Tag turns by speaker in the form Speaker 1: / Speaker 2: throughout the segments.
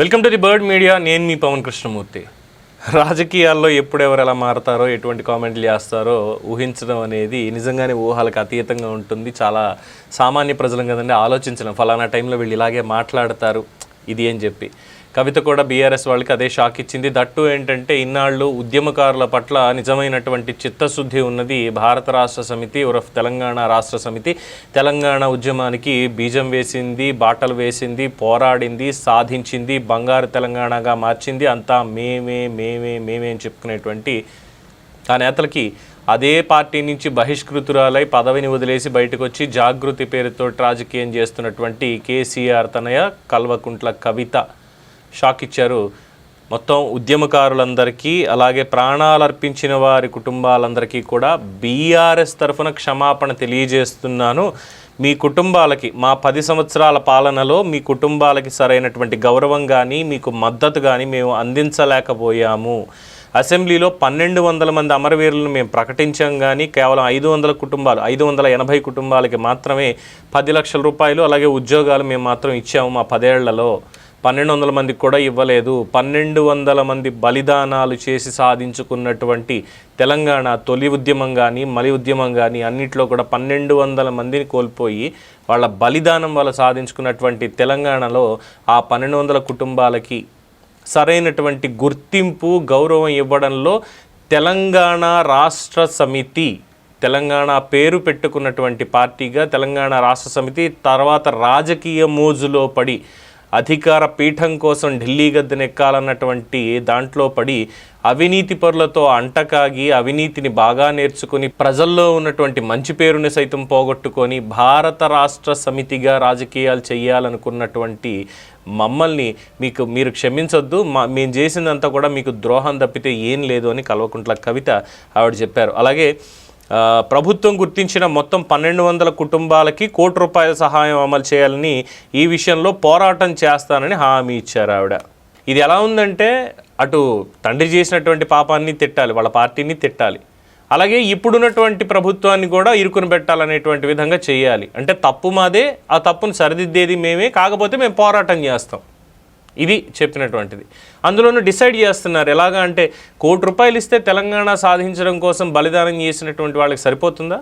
Speaker 1: Welcome to the bird media నేను మీ పవన్ కృష్ణమూర్తి. రాజకీయాల్లో ఎప్పుడెవరు ఎలా మారతారో ఎటువంటి కామెంట్లు చేస్తారో ఊహించడం అనేది నిజంగానే ఊహలకు అతీతంగా ఉంటుంది. చాలా సామాన్య ప్రజలం కదండి ఆలోచించడం ఫలానా టైంలో వీళ్ళు ఇలాగే మాట్లాడతారు. ఇది అని చెప్పి. కవిత కూడా బీఆర్ఎస్ వాళ్ళకి అదే షాక్ ఇచ్చింది. దట్టు ఏంటంటే ఇన్నాళ్ళు ఉద్యమకారుల పట్ల నిజమైనటువంటి చిత్తశుద్ధి ఉన్నది భారత రాష్ట్ర సమితి ఉరఫ్ తెలంగాణ రాష్ట్ర సమితి. తెలంగాణ ఉద్యమానికి బీజం వేసింది బాటలు వేసింది పోరాడింది సాధించింది బంగారు తెలంగాణగా మార్చింది. అంతా మేమే మేమే మేమే అని చెప్పుకునేటువంటి ఆ నేతలకి అదే పార్టీ నుంచి బహిష్కృతురాలై పదవిని వదిలేసి బయటకు వచ్చి జాగృతి పేరుతో రాజకీయం చేస్తున్నటువంటి కేసీఆర్ తనయ కల్వకుంట్ల కవిత షాక్ ఇచ్చారు. మొత్తం ఉద్యమకారులందరికీ అలాగే ప్రాణాలు అర్పించిన వారి కుటుంబాలందరికీ కూడా బీఆర్ఎస్ తరఫున క్షమాపణ తెలియజేస్తున్నాను. మీ కుటుంబాలకి మా పది సంవత్సరాల పాలనలో మీ కుటుంబాలకి సరైనటువంటి గౌరవం కానీ మీకు మద్దతు కానీ మేము అందించలేకపోయాము. అసెంబ్లీలో పన్నెండు వందల మంది అమరవీరులను మేము ప్రకటించాం కానీ కేవలం ఐదు వందల కుటుంబాలు ఐదు వందల ఎనభై కుటుంబాలకి మాత్రమే పది లక్షల రూపాయలు అలాగే ఉద్యోగాలు మేము మాత్రం ఇచ్చాము మా పదేళ్ళలో. పన్నెండు వందల మందికి కూడా ఇవ్వలేదు. పన్నెండు వందల మంది బలిదానాలు చేసి సాధించుకున్నటువంటి తెలంగాణ తొలి ఉద్యమం కానీ మలి ఉద్యమం కానీ అన్నిట్లో కూడా పన్నెండు వందల మందిని కోల్పోయి వాళ్ళ బలిదానం వల్ల సాధించుకున్నటువంటి తెలంగాణలో ఆ పన్నెండు వందల కుటుంబాలకి సరైనటువంటి గుర్తింపు గౌరవం ఇవ్వడంలో తెలంగాణ రాష్ట్ర సమితి తెలంగాణ పేరు పెట్టుకున్నటువంటి పార్టీగా తెలంగాణ రాష్ట్ర సమితి తర్వాత రాజకీయ మోజులో పడి అధికార పీఠం కోసం ఢిల్లీ గద్దెనెక్కాలన్నటువంటి దాంట్లో పడి అవినీతి పరులతో అంటకాగి అవినీతిని బాగా నేర్చుకుని ప్రజల్లో ఉన్నటువంటి మంచి పేరుని సైతం పోగొట్టుకొని భారత రాష్ట్ర సమితిగా రాజకీయాలు చేయాలనుకున్నటువంటి మమ్మల్ని మీకు మీరు క్షమించొద్దు. మా మేము చేసిందంతా కూడా మీకు ద్రోహం తప్పితే ఏం లేదు అని కల్వకుంట్ల కవిత ఆవిడ చెప్పారు. అలాగే ప్రభుత్వం గుర్తించిన మొత్తం పన్నెండు వందల కుటుంబాలకి కోటి రూపాయల సహాయం అమలు చేయాలని ఈ విషయంలో పోరాటం చేస్తానని హామీ ఇచ్చారు ఆవిడ. ఇది ఎలా ఉందంటే అటు తండ్రి చేసినటువంటి పాపాన్ని తిట్టాలి వాళ్ళ పార్టీని తిట్టాలి. అలాగే ఇప్పుడున్నటువంటి ప్రభుత్వాన్ని కూడా ఇరుకుని పెట్టాలనేటువంటి విధంగా చేయాలి. అంటే తప్పు మాదే ఆ తప్పును సరిదిద్దేది మేమే కాకపోతే మేము పోరాటం చేస్తాం. ఇది చెప్పినటువంటిది. అందులోనూ డిసైడ్ చేస్తున్నారు. ఎలాగా అంటే కోటి రూపాయలు ఇస్తే తెలంగాణ సాధించడం కోసం బలిదానం చేసినటువంటి వాళ్ళకి సరిపోతుందా?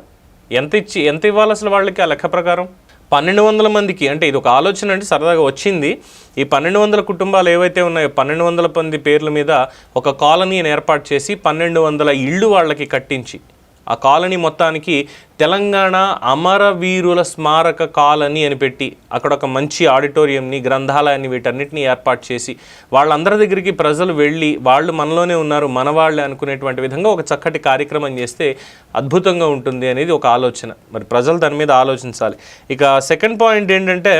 Speaker 1: ఎంత ఇచ్చి ఎంత ఇవ్వాలి అసలు వాళ్ళకి ఆ లెక్క ప్రకారం? పన్నెండు వందల మందికి అంటే ఇది ఒక ఆలోచన అంటే సరదాగా వచ్చింది. ఈ పన్నెండు వందల కుటుంబాలు ఏవైతే ఉన్నాయో పన్నెండు వందల మంది పేర్ల మీద ఒక కాలనీని ఏర్పాటు చేసి పన్నెండు వందల ఇళ్ళు వాళ్ళకి కట్టించి ఆ కాలనీ మొత్తానికి తెలంగాణ అమరవీరుల స్మారక కాలనీ అని పెట్టి అక్కడ ఒక మంచి ఆడిటోరియంని గ్రంథాలయాన్ని వీటన్నిటిని ఏర్పాటు చేసి వాళ్ళందరి దగ్గరికి ప్రజలు వెళ్ళి వాళ్ళు మనలోనే ఉన్నారు మన వాళ్ళే అనుకునేటువంటి విధంగా ఒక చక్కటి కార్యక్రమం చేస్తే అద్భుతంగా ఉంటుంది అనేది ఒక ఆలోచన. మరి ప్రజలు దాని మీద ఆలోచించాలి. ఇక సెకండ్ పాయింట్ ఏంటంటే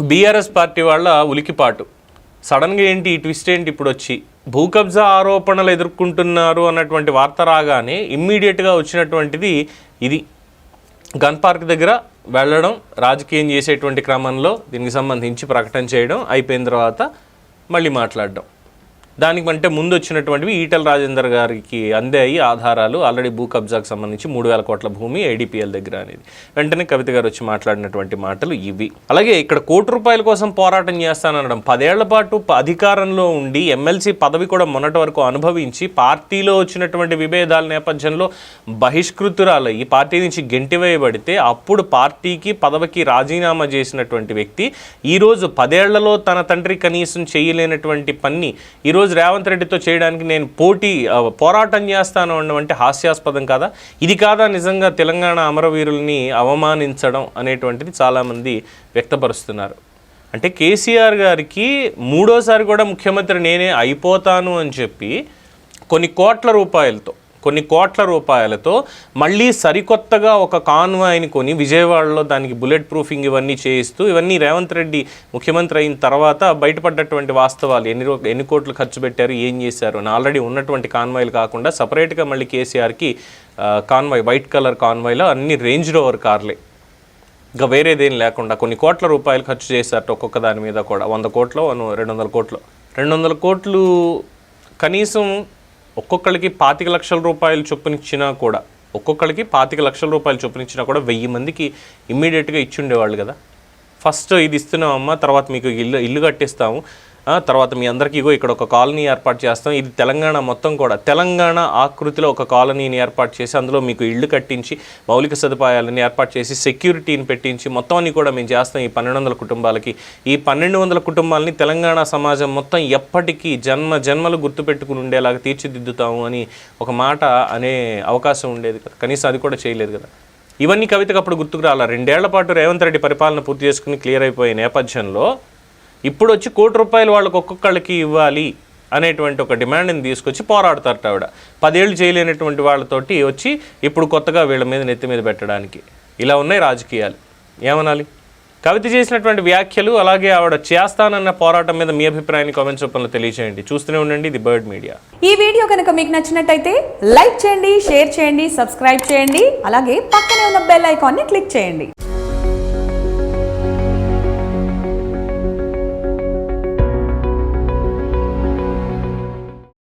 Speaker 1: బీఆర్ఎస్ పార్టీ వాళ్ళ ఉలికిపాటు. సడన్గా ఏంటి ఈ ట్విస్ట్ ఏంటి ఇప్పుడు వచ్చి భూ కబ్జా ఆరోపణలు ఎదుర్కొంటున్నారు అన్నటువంటి వార్త రాగానే ఇమ్మీడియట్గా వచ్చినటువంటిది ఇది. గన్ పార్క్ దగ్గర వెళ్ళడం రాజకీయం చేసేటువంటి క్రమంలో దీనికి సంబంధించి ప్రకటన చేయడం అయిపోయిన తర్వాత మళ్ళీ మాట్లాడడం. దానికి అంటే ముందు వచ్చినటువంటివి ఈటల రాజేందర్ గారికి అందాయి ఆధారాలు ఆల్రెడీ భూ కబ్జాకు సంబంధించి మూడు వేల కోట్ల భూమి ఐడిపిఎల్ దగ్గర అనేది. వెంటనే కవిత గారు వచ్చి మాట్లాడినటువంటి మాటలు ఇవి. అలాగే ఇక్కడ కోటి రూపాయల కోసం పోరాటం చేస్తానడం పదేళ్ళ పాటు అధికారంలో ఉండి ఎమ్మెల్సీ పదవి కూడా మొన్నటి వరకు అనుభవించి పార్టీలో వచ్చినటువంటి విభేదాల నేపథ్యంలో బహిష్కృతురాలు ఈ పార్టీ నుంచి గెంటివేయబడితే అప్పుడు పార్టీకి పదవికి రాజీనామా చేసినటువంటి వ్యక్తి ఈరోజు పదేళ్ళలో తన తండ్రి కనీసం చేయలేనటువంటి పని ఈరోజు రేవంత్ రెడ్డితో చేయడానికి నేను పోటీ పోరాటం చేస్తాను అనడం అంటే హాస్యాస్పదం కాదా? ఇది కాదా నిజంగా తెలంగాణ అమరవీరుల్ని అవమానించడం అనేటువంటిది చాలామంది వ్యక్తపరుస్తున్నారు. అంటే కేసీఆర్ గారికి మూడోసారి కూడా ముఖ్యమంత్రి నేనే అయిపోతాను అని చెప్పి కొన్ని కోట్ల రూపాయలతో కొన్ని కోట్ల రూపాయలతో మళ్ళీ సరికొత్తగా ఒక కాన్వాయ్ని కొని విజయవాడలో దానికి బుల్లెట్ ప్రూఫింగ్ ఇవన్నీ చేయిస్తూ ఇవన్నీ రేవంత్ రెడ్డి ముఖ్యమంత్రి అయిన తర్వాత బయటపడ్డటువంటి వాస్తవాలు ఎన్ని ఎన్ని కోట్లు ఖర్చు పెట్టారు ఏం చేశారు అని ఆల్రెడీ ఉన్నటువంటి కాన్వాయ్లు కాకుండా సపరేట్గా మళ్ళీ కేసీఆర్కి కాన్వాయ్ వైట్ కలర్ కాన్వాయ్లో అన్ని రేంజ్ రోవర్ కార్లే. ఇంకా వేరేదేం లేకుండా కొన్ని కోట్ల రూపాయలు ఖర్చు చేశారట ఒక్కొక్క దాని మీద కూడా. వంద కోట్లు రెండు వందల కోట్లు. రెండు వందల కోట్లు కనీసం ఒక్కొక్కరికి పాతిక లక్షల రూపాయలు చొప్పునిచ్చినా కూడా ఒక్కొక్కరికి పాతిక లక్షల రూపాయలు చొప్పునిచ్చినా కూడా వెయ్యి మందికి ఇమ్మీడియట్గా ఇచ్చి ఉండేవాళ్ళు కదా. ఫస్ట్ ఇది ఇస్తున్నామమ్మా తర్వాత మీకు ఇల్లు ఇల్లు కట్టిస్తాము. తర్వాత మీ అందరికీ ఇగో ఇక్కడ ఒక కాలనీ ఏర్పాటు చేస్తాం. ఇది తెలంగాణ మొత్తం కూడా. తెలంగాణ ఆకృతిలో ఒక కాలనీని ఏర్పాటు చేసి అందులో మీకు ఇళ్ళు కట్టించి మౌలిక సదుపాయాలని ఏర్పాటు చేసి సెక్యూరిటీని పెట్టించి మొత్తం అన్ని కూడా మేము చేస్తాం ఈ పన్నెండు వందల కుటుంబాలకి. ఈ పన్నెండు వందల కుటుంబాలని తెలంగాణ సమాజం మొత్తం ఎప్పటికీ జన్మ జన్మలు గుర్తుపెట్టుకుని ఉండేలాగా తీర్చిదిద్దుతాము అని ఒక మాట అనే అవకాశం ఉండేది కదా. కనీసం అది కూడా చేయలేదు కదా. ఇవన్నీ కవితకు అప్పుడు గుర్తుకు రాలా. రెండేళ్ళ పాటు రేవంత్ రెడ్డి పరిపాలన పూర్తి చేసుకుని క్లియర్ అయిపోయే నేపథ్యంలో ఇప్పుడు వచ్చి కోటి రూపాయలు వాళ్ళకి ఒక్కొక్కళ్ళకి ఇవ్వాలి అనేటువంటి ఒక డిమాండ్ని తీసుకొచ్చి పోరాడతారట ఆవిడ. పదేళ్ళు చేయలేనటువంటి వాళ్ళతోటి వచ్చి ఇప్పుడు కొత్తగా వీళ్ళ మీద నెత్తి మీద పెట్టడానికి. ఇలా ఉన్నాయి రాజకీయాలు. ఏమనాలి? కవిత చేసినటువంటి వ్యాఖ్యలు అలాగే ఆవిడ చేస్తానన్న పోరాటం మీద మీ అభిప్రాయాన్ని కామెంట్స్ రూపంలో తెలియజేయండి చూస్తూనే ఉండండి ది బర్డ్ మీడియా.
Speaker 2: ఈ వీడియో కనుక మీకు నచ్చినట్టయితే లైక్ చేయండి షేర్ చేయండి సబ్స్క్రైబ్ చేయండి అలాగే పక్కనే ఉన్న బెల్ ఐకాన్ని క్లిక్ చేయండి.